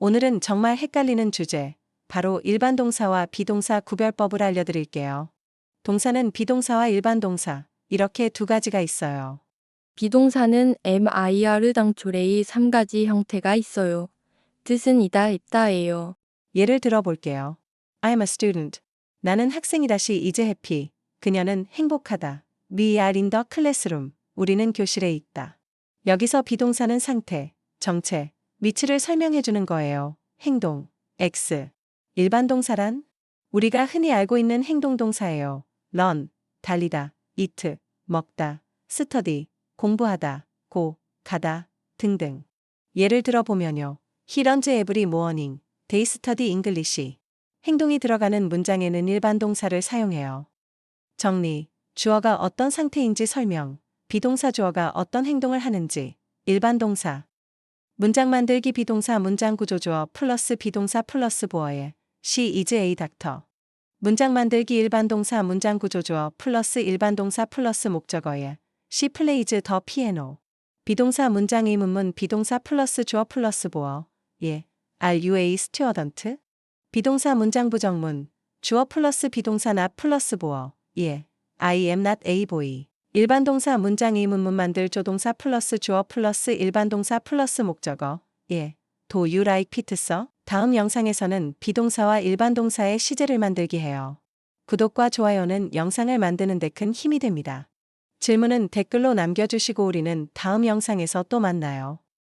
오늘은 정말 헷갈리는 주제, 바로 일반 동사와 비동사 구별법을 알려드릴게요. 동사는 비동사와 일반 동사, 이렇게 두 가지가 있어요. 비동사는 MIR 당초래의 3가지 형태가 있어요. 뜻은 이다 있다예요. 예를 들어 볼게요. I'm a student. 나는 학생이다 시 이제 해피. 그녀는 행복하다. We are in the classroom. 우리는 교실에 있다. 여기서 비동사는 상태, 정체, 위치를 설명해 주는 거예요. 행동, X. 일반 동사란? 우리가 흔히 알고 있는 행동 동사예요. run, 달리다, eat, 먹다, study, 공부하다, go, 가다, 등등. 예를 들어 보면요. He runs every morning. They study English. 행동이 들어가는 문장에는 일반 동사를 사용해요. 정리. 주어가 어떤 상태인지 설명. 비동사 주어가 어떤 행동을 하는지. 일반 동사. 문장 만들기 비동사 문장 구조 주어 플러스 비동사 플러스 보어에. She is a doctor. 문장 만들기 일반 동사 문장 구조 주어 플러스 일반 동사 플러스 목적어에. She plays the piano. 비동사 문장 의 문문 비동사 플러스 주어 플러스 보어. 예. Are you a student? 비동사 문장 부정문. 주어 플러스 비동사 not 플러스 보어. 예. I am not a boy. 일반 동사 문장 의문문 만들 조동사 플러스 주어 플러스 일반 동사 플러스 목적어. 예. Do you like pizza? 다음 영상에서는 비동사와 일반 동사의 시제를 만들기 해요. 구독과 좋아요는 영상을 만드는 데 큰 힘이 됩니다. 질문은 댓글로 남겨주시고 우리는 다음 영상에서 또 만나요.